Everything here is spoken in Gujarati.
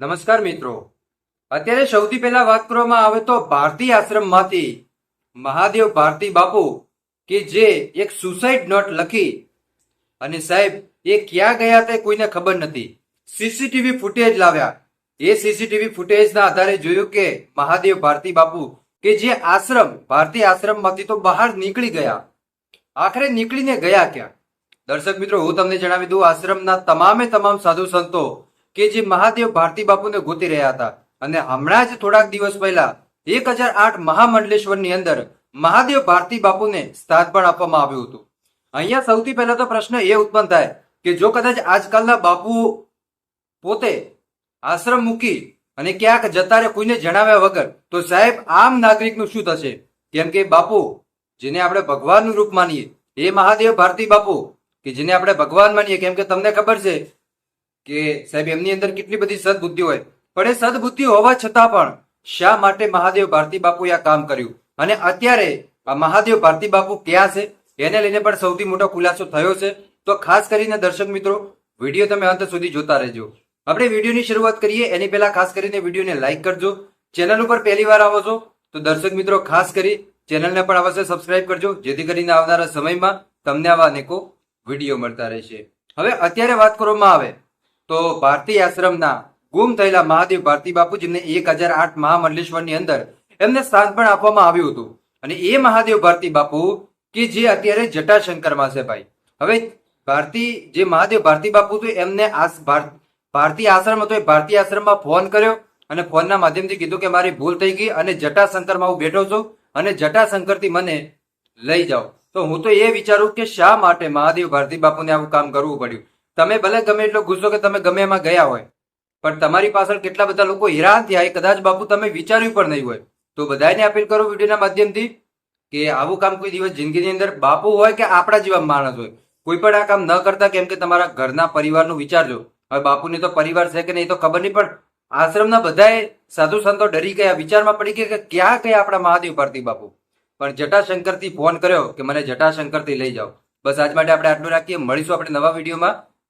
નમસ્કાર મિત્રો. અત્યારે સૌથી પહેલા વાત કરવામાં આવે તો ભારતી આશ્રમમાંથી મહાદેવ ભારતી બાપુ કે જે એક સુસાઇડ નોટ લખી અને સાહેબ, એ ક્યાં ગયા તે કોઈને ખબર નથી. સીસીટીવી ફૂટેજ લાવ્યા. એ સીસીટીવી ફૂટેજના આધારે જોયું કે મહાદેવ ભારતી બાપુ કે જે આશ્રમ, ભારતી આશ્રમમાંથી તો બહાર નીકળી ગયા. આખરે નીકળીને ગયા ક્યાં? દર્શક મિત્રો, હું તમને જણાવી દઉં, આશ્રમના તમામે તમામ સાધુ સંતો કે જે મહાદેવ ભારતી બાપુને ગોતી રહ્યા હતા. અને હમણાં જ થોડાક દિવસ પહેલા એક હજાર આઠ મહામંડલેશ્વરની અંદર મહાદેવ ભારતી બાપુને સ્થાન પણ આપવામાં આવ્યું હતું. અહીંયા સૌથી પહેલા તો પ્રશ્ન એ ઉત્પન્ન થાય કે જો કદાચ આજકાલના બાપુ પોતે આશ્રમ મૂકી અને ક્યાંક જતા રહે કોઈને જણાવ્યા વગર, તો સાહેબ આમ નાગરિકનું શું થશે? કેમ કે બાપુ, જેને આપણે ભગવાનનું રૂપ માનીએ, એ મહાદેવ ભારતી બાપુ, કે જેને આપણે ભગવાન માનીએ, કેમ કે તમને ખબર છે કે સાહેબ, એમની અંદર કેટલી બધી સદબુદ્ધિ હોય. પણ એ સદબુદ્ધિ હોવા છતાં પણ શા માટે મહાદેવ ભારતી બાપુએ આ કામ કર્યું? અને અત્યારે મહાદેવ ભારતી બાપુ ક્યાં છે? એને લઈને પણ સૌથી મોટો ખુલાસો થયો છે. તો ખાસ કરીને દર્શક મિત્રો, વીડિયો તમે અંત સુધી જોતા રહેજો. આપણે વિડીયોની શરૂઆત કરીએ. એની પહેલા ખાસ કરીને વિડીયોને લાઈક કરજો. ચેનલ ઉપર પહેલી વાર આવો છો, તો દર્શક મિત્રો, ખાસ કરી ચેનલને પણ અવશ્ય સબસ્ક્રાઇબ કરજો, જેથી કરીને આવનારા સમયમાં તમને આવા અનેકો વીડિયો મળતા રહેશે. હવે અત્યારે વાત કરવામાં આવે તો ભારતી આશ્રમના ગુમ થયેલા મહાદેવ ભારતી બાપુ જેમને એક હજાર આઠ મહામંડલેશ્વરની અંદર એમને સ્થાન પણ આપવામાં આવ્યું હતું. અને એ મહાદેવ ભારતી બાપુ કે જે અત્યારે જટાશંકરમાં છે ભાઈ. હવે ભારતી, જે મહાદેવ ભારતી બાપુ હતું એમને આસ ભાર- ભારતી આશ્રમ હતો એ ભારતી આશ્રમમાં ફોન કર્યો અને ફોનના માધ્યમથી કીધું કે મારી ભૂલ થઈ ગઈ અને જટાશંકરમાં હું બેઠો છું અને જટાશંકરથી મને લઈ જાઓ. તો હું તો એ વિચારું કે શા માટે મહાદેવ ભારતી બાપુને આવું કામ કરવું પડ્યું? તમે ભલે ગમે એટલો ગુસ્સો કે તમે ગમે એમાં ગયા હોય, પણ તમારી પાછળ કેટલા બધા લોકો હેરાન થયા, એ કદાચ બાપુ તમે વિચાર્યું પણ નહીં હોય. તો બધાને અપીલ કરો વિડીયોના માધ્યમથી કે આવું કામ કોઈ દિવસ જિંદગીની અંદર બાપુ હોય કે આપણા જેવા માણસ હોય, કોઈ પણ આ કામ ન કરતા કેમ કે તમારા ઘરના પરિવારનું વિચારજો. હવે બાપુને તો પરિવાર છે કે નહીં તો ખબર નહીં, પણ આશ્રમના બધાએ સાધુ સંતો ડરી ગયા, વિચારમાં પડી ગયા કે ક્યાં ગયા આપણા મહાદેવ પરથી બાપુ. પણ જટાશંકરથી ફોન કર્યો કે મને જટાશંકરથી લઈ જાઓ. બસ આજ માટે આપણે આટલું રાખીએ. મળીશું આપણે નવા વિડીયોમાં.